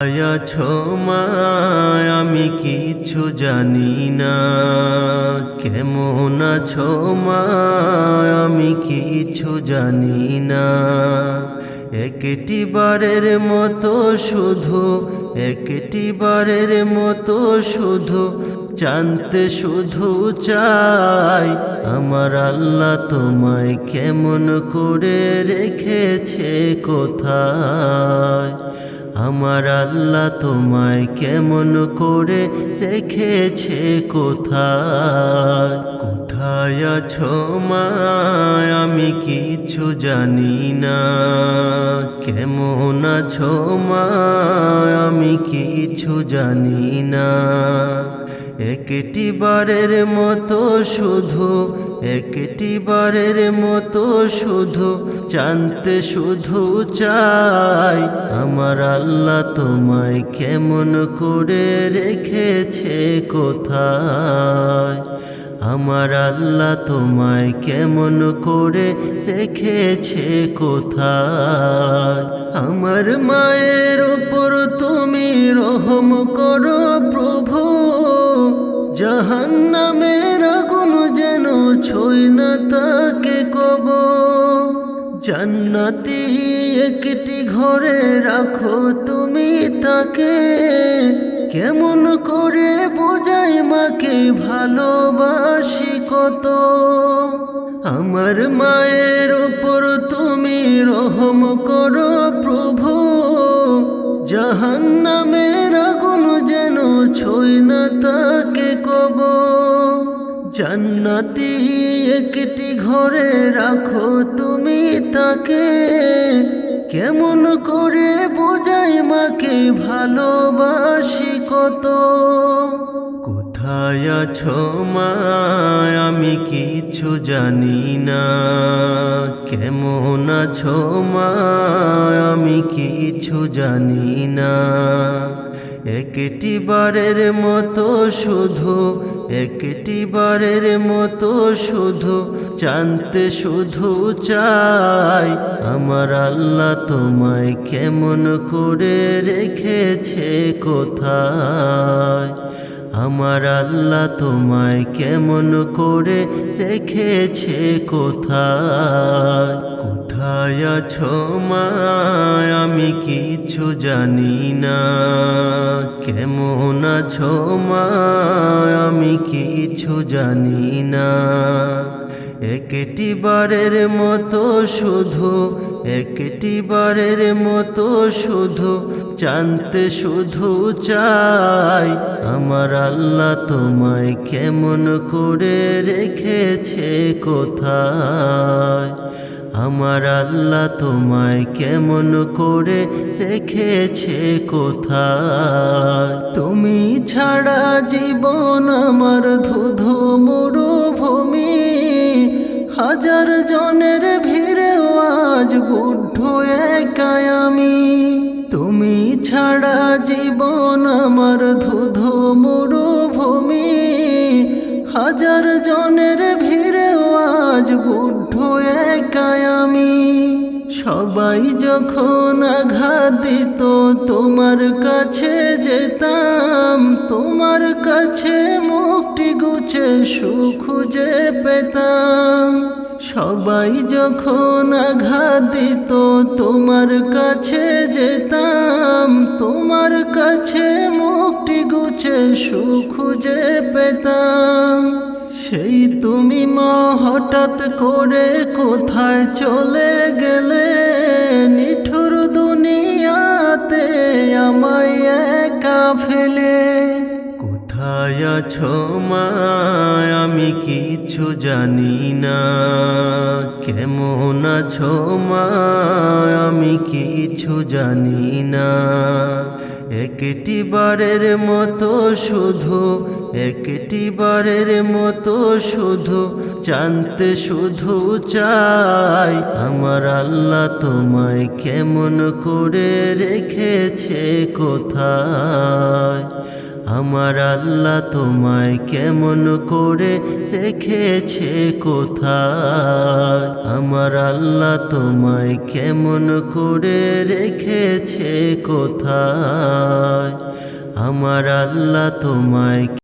আছো মায়, আমি কিছু জানি না। কেমন আছো মায়, আমি কিছু জানি না। একটি বারের মতো শুধু, একটি বারের মতো শুধু জানতে শুধু চাই, আমার আল্লাহ তোমায় কেমন করে রেখেছে কোথায়? আমার আল্লাহ তোমায় কেমন করে রেখেছে কোথায়? কোথায় আছো মায়? আমি কিছু জানি না। কেমন আছো মায়? আমি কিছু জানি না। একটি বারের মতো শুধু, একটি বারের মতো শুধু জানতে শুধু চাই, আমার আল্লাহ তোমায় কেমন করে রেখেছে কোথায়? আমার আল্লাহ তোমায় কেমন করে রেখেছে কোথায়? আমার মায়ের উপর তুমি রহম করো প্রভু। জাহান্নামের আগুন যেন ছই না তাকে কব। জান্নাতি একটি ঘরে রাখো তুমি তাকে। কেমন করে বোঝাই মাকে ভালোবাসি কত। আমার মায়ের ওপর তুমি রহম করো প্রভু। জাহান্নামের আগুন যেন ছই না কব জান্নাতি একটি ঘরে রাখো তুমি তাকে। কেমন করে বোঝাই মাকে ভালোবাসি কত। কোথায় আছো মায় আমি কিছু জানি না। কেমন আছো মায় আমি কিছু জানি না। একটি বারের মতো শুধু, একটি বারের মতো শুধু জানতে শুধু চাই, আমার আল্লাহ তোমায় কেমন করে রেখেছে কোথায়? আমার আল্লাহ তোমায় কেমন করে রেখেছে কোথায়? কোথায় আছো মায় আমি কিছু জানি না। কেমন আছো মায় আমি কিছু জানি না। একটি বারের মতো শুধু একটি বারের মতো শুধু জানতে শুধু চাই, আমার আল্লাহ তোমায় কেমন করে রেখেছে কোথায়? আমার আল্লাহ তোমায় কেমন করে রেখেছে কোথায়? তুমি ছাড়া জীবন আমার ধুধু মরুভূমি। হাজার জনের ভিড়েও আজ বুদ্ধ একাই আমি। তুমি ছাড়া জীবন আমার ধুধু মরুভূমি। হাজার জনের বুদ্ধ একাই আমি। সবাই যখন আঘাত দিত, তোমার কাছে যেতাম, তোমার কাছে মুক্তি গুছে, সুখ যে পেতাম। সবাই যখন আঘাত দিত, তোমার কাছে যেতাম, তোমার কাছে মুক্তি গুছে, সুখ যে পেতাম। সেই তুমি মা, হঠাৎ করে কোথায় চলে গেলে? নিঠুর দুনিয়াতে আমায় একা ফেলে। কোথায় আছো মায় আমি কিছু জানি না। কেমন আছো মায় আমি কিছু জানি না। একটি বারের মতো শুধু, একটি বারের মতো শুধু, জানতে শুধু চাই, আমার আল্লাহ তোমায় কেমন করে রেখেছে কোথায়? আমার আল্লাহ তোমায় কেমন করে রেখেছে কোথায়? আমার আল্লাহ তোমায় কেমন করে রেখেছে কোথায়? আমার আল্লাহ তোমায়